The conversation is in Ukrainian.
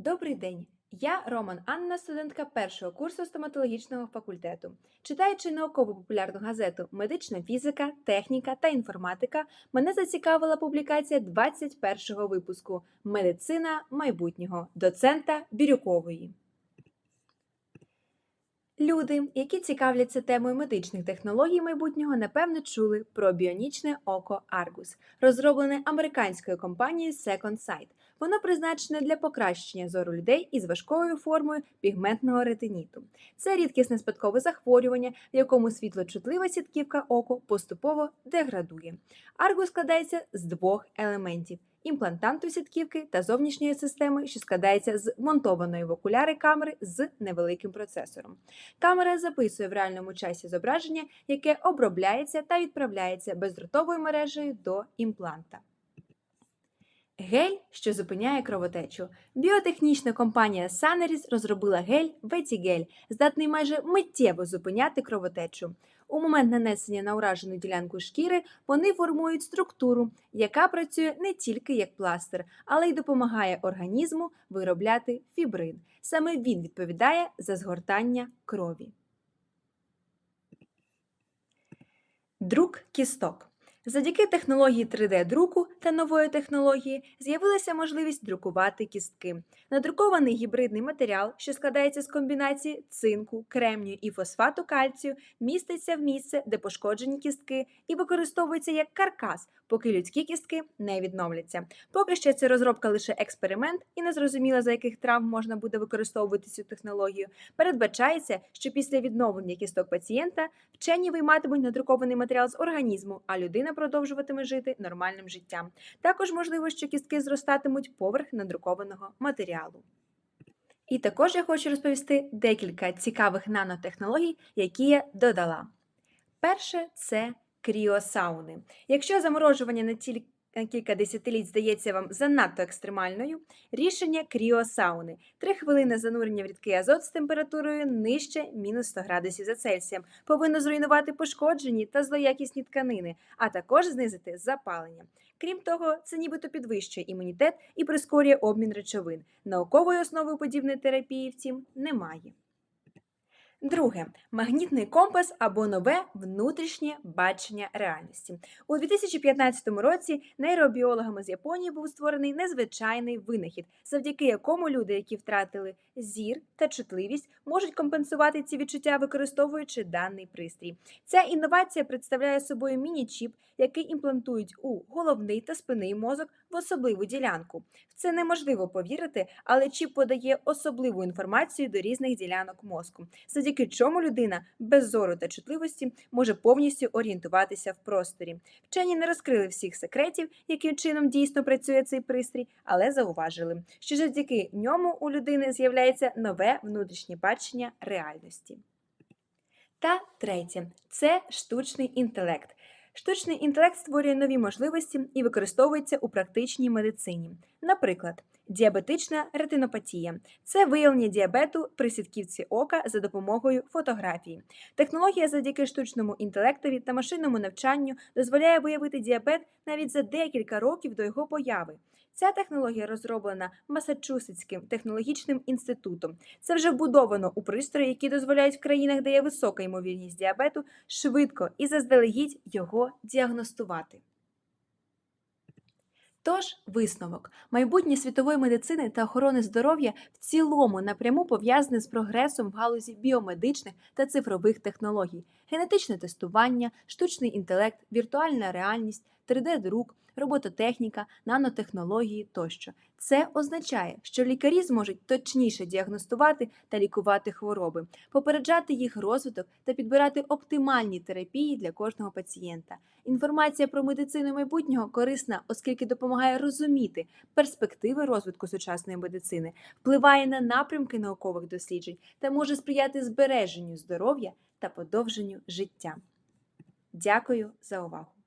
Добрий день! Я Роман Анна, студентка першого курсу стоматологічного факультету. Читаючи науково-популярну газету Медична фізика, техніка та інформатика, мене зацікавила публікація 21-го випуску Медицина майбутнього доцента Бірюкової. Люди, які цікавляться темою медичних технологій майбутнього, напевно чули про біонічне око Argus, розроблене американською компанією Second Sight. Воно призначене для покращення зору людей із важкою формою пігментного ретиніту. Це рідкісне спадкове захворювання, в якому світлочутлива сітківка оку поступово деградує. Аргус складається з двох елементів. Імплантанту сітківки та зовнішньої системи, що складається з монтованої в окуляри камери з невеликим процесором. Камера записує в реальному часі зображення, яке обробляється та відправляється бездротовою мережею до імпланта. Гель, що зупиняє кровотечу. Біотехнічна компанія Saneris розробила гель Ветігель, здатний майже миттєво зупиняти кровотечу. У момент нанесення на уражену ділянку шкіри вони формують структуру, яка працює не тільки як пластир, але й допомагає організму виробляти фібрин. Саме він відповідає за згортання крові. Друк кісток. Завдяки технології 3D-друку та нової технології з'явилася можливість друкувати кістки. Надрукований гібридний матеріал, що складається з комбінації цинку, кремнію і фосфату кальцію, міститься в місце, де пошкоджені кістки, і використовується як каркас, поки людські кістки не відновляться. Поки що ця розробка лише експеримент, і не зрозуміло, за яких травм можна буде використовувати цю технологію. Передбачається, що після відновлення кісток пацієнта вчені вийматимуть надрукований матеріал з організму, а людина продовжуватиме жити нормальним життям. Також можливо, що кістки зростатимуть поверх надрукованого матеріалу. І також я хочу розповісти декілька цікавих нанотехнологій, які я додала. Перше це кріосауни. Якщо заморожування на тільки кілька десятиліть здається вам занадто екстремальною, рішення кріосауни. Три хвилини занурення в рідкий азот з температурою нижче мінус 100 градусів за Цельсієм повинно зруйнувати пошкоджені та злоякісні тканини, а також знизити запалення. Крім того, це нібито підвищує імунітет і прискорює обмін речовин. Наукової основи подібної терапії, втім, немає. Друге магнітний компас або нове внутрішнє бачення реальності. У 2015 році нейробіологами з Японії був створений незвичайний винахід, завдяки якому люди, які втратили зір та чутливість, можуть компенсувати ці відчуття, використовуючи даний пристрій. Ця інновація представляє собою міні-чіп, який імплантують у головний та спинний мозок в особливу ділянку. В це неможливо повірити, але чіп подає особливу інформацію до різних ділянок мозку, завдяки чому людина без зору та чутливості може повністю орієнтуватися в просторі. Вчені не розкрили всіх секретів, яким чином дійсно працює цей пристрій, але зауважили, що завдяки ньому у людини з'являється нове внутрішнє бачення реальності. Та третє це штучний інтелект. Штучний інтелект створює нові можливості і використовується у практичній медицині. Наприклад, діабетична ретинопатія це виявлення діабету при сітківці ока за допомогою фотографії. Технологія завдяки штучному інтелектові та машинному навчанню дозволяє виявити діабет навіть за декілька років до його появи. Ця технологія розроблена Масачусетським технологічним інститутом. Це вже вбудовано у пристрої, які дозволяють в країнах, де є висока ймовірність діабету, швидко і заздалегідь його діагностувати. Тож, висновок, майбутнє світової медицини та охорони здоров'я в цілому напряму пов'язане з прогресом в галузі біомедичних та цифрових технологій, генетичне тестування, штучний інтелект, віртуальна реальність, 3D-друк, робототехніка, нанотехнології тощо. Це означає, що лікарі зможуть точніше діагностувати та лікувати хвороби, попереджати їх розвиток та підбирати оптимальні терапії для кожного пацієнта. Інформація про медицину майбутнього корисна, оскільки допомагає розуміти перспективи розвитку сучасної медицини, впливає на напрямки наукових досліджень та може сприяти збереженню здоров'я та подовженню життя. Дякую за увагу!